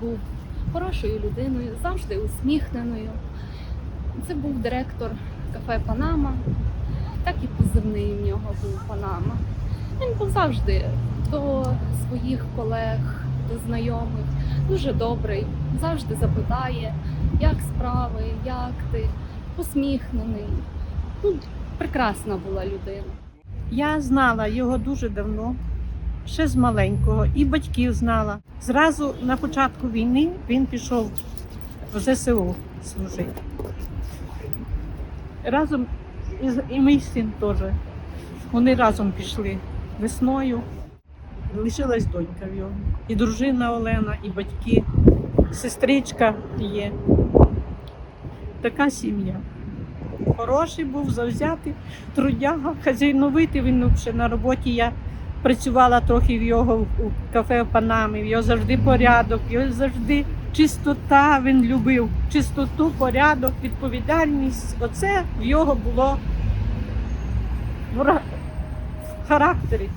був хорошою людиною, завжди усміхненою. Це був директор кафе Панама, так і позивний в нього був Панама. Він був завжди до своїх колег, до знайомих, дуже добрий, завжди запитає, як справи, як ти, усміхнений. Ну, прекрасна була людина. Я знала його дуже давно, ще з маленького, і батьків знала. Зразу на початку війни він пішов в ЗСУ служити. Разом і мій син теж. Вони разом пішли весною. Лишилась донька в його. І дружина Олена, і батьки, сестричка є. Така сім'я. Хороший був, завзятий трудяга, хазяйновитий. Він ще на роботі. Я працювала трохи в його у кафе в Панамі. В його завжди порядок, його завжди чистота. Він любив чистоту, порядок, відповідальність. Оце в його було в ра- в характері.